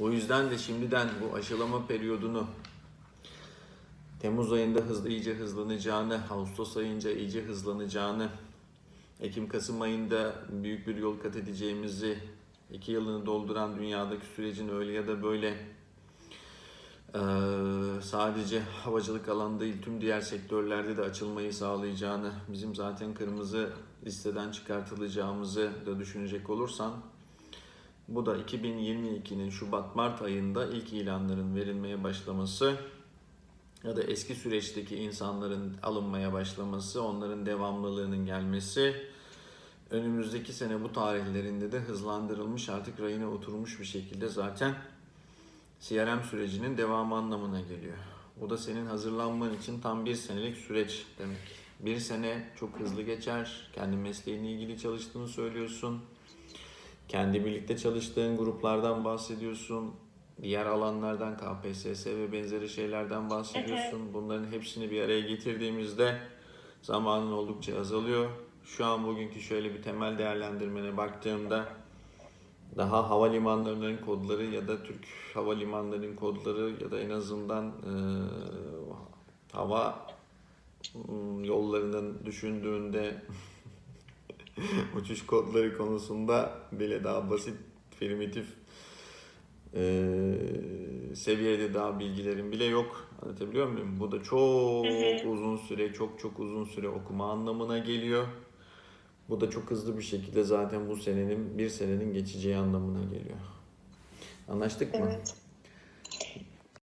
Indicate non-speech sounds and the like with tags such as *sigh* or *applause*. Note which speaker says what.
Speaker 1: O yüzden de şimdiden bu aşılama periyodunu Temmuz ayında hızlı iyice hızlanacağını, Ağustos ayınca iyice hızlanacağını, Ekim-Kasım ayında büyük bir yol kat edeceğimizi, iki yılını dolduran dünyadaki sürecin öyle ya da böyle sadece havacılık alanında değil tüm diğer sektörlerde de açılmayı sağlayacağını, bizim zaten kırmızı listeden çıkartılacağımızı da düşünecek olursan, bu da 2022'nin Şubat-Mart ayında ilk ilanların verilmeye başlaması ya da eski süreçteki insanların alınmaya başlaması, onların devamlılığının gelmesi, önümüzdeki sene bu tarihlerinde de hızlandırılmış artık rayına oturmuş bir şekilde zaten CRM sürecinin devamı anlamına geliyor. Bu da senin hazırlanman için tam bir senelik süreç demek. Bir sene çok hızlı geçer. Kendi mesleğinle ilgili çalıştığını söylüyorsun. Kendi birlikte çalıştığın gruplardan bahsediyorsun. Diğer alanlardan KPSS ve benzeri şeylerden bahsediyorsun. Bunların hepsini bir araya getirdiğimizde zamanın oldukça azalıyor. Şu an bugünkü şöyle bir temel değerlendirmene baktığımda daha havalimanlarının kodları ya da Türk havalimanlarının kodları ya da en azından e, hava mm, yollarının düşündüğünde *laughs* uçuş kodları konusunda bile daha basit, primitif e, seviyede daha bilgilerin bile yok. Anlatabiliyor muyum? Bu da çok
Speaker 2: Hı hı.
Speaker 1: uzun süre, çok çok uzun süre okuma anlamına geliyor. Bu da çok hızlı bir şekilde zaten bu senenin bir senenin geçeceği anlamına geliyor. Anlaştık mı?
Speaker 2: Evet.